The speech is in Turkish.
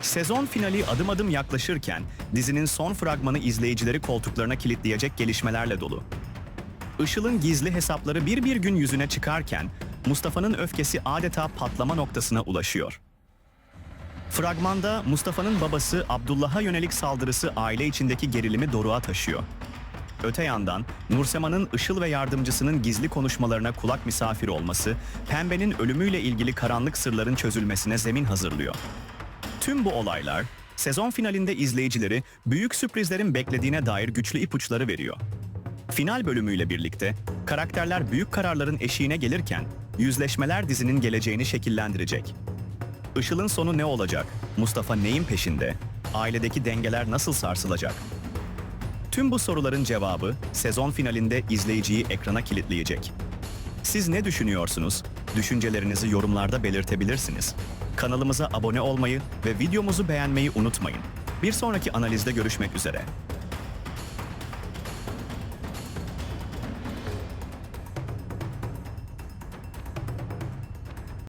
Sezon finali adım adım yaklaşırken dizinin son fragmanı izleyicileri koltuklarına kilitleyecek gelişmelerle dolu. Işıl'ın gizli hesapları bir bir gün yüzüne çıkarken Mustafa'nın öfkesi adeta patlama noktasına ulaşıyor. Fragmanda Mustafa'nın babası Abdullah'a yönelik saldırısı aile içindeki gerilimi doruğa taşıyor. Öte yandan Nursema'nın Işıl ve yardımcısının gizli konuşmalarına kulak misafiri olması, Pembe'nin ölümüyle ilgili karanlık sırların çözülmesine zemin hazırlıyor. Tüm bu olaylar sezon finalinde izleyicileri büyük sürprizlerin beklediğine dair güçlü ipuçları veriyor. Final bölümüyle birlikte karakterler büyük kararların eşiğine gelirken yüzleşmeler dizinin geleceğini şekillendirecek. Işıl'ın sonu ne olacak? Mustafa neyin peşinde? Ailedeki dengeler nasıl sarsılacak? Tüm bu soruların cevabı sezon finalinde izleyiciyi ekrana kilitleyecek. Siz ne düşünüyorsunuz? Düşüncelerinizi yorumlarda belirtebilirsiniz. Kanalımıza abone olmayı ve videomuzu beğenmeyi unutmayın. Bir sonraki analizde görüşmek üzere.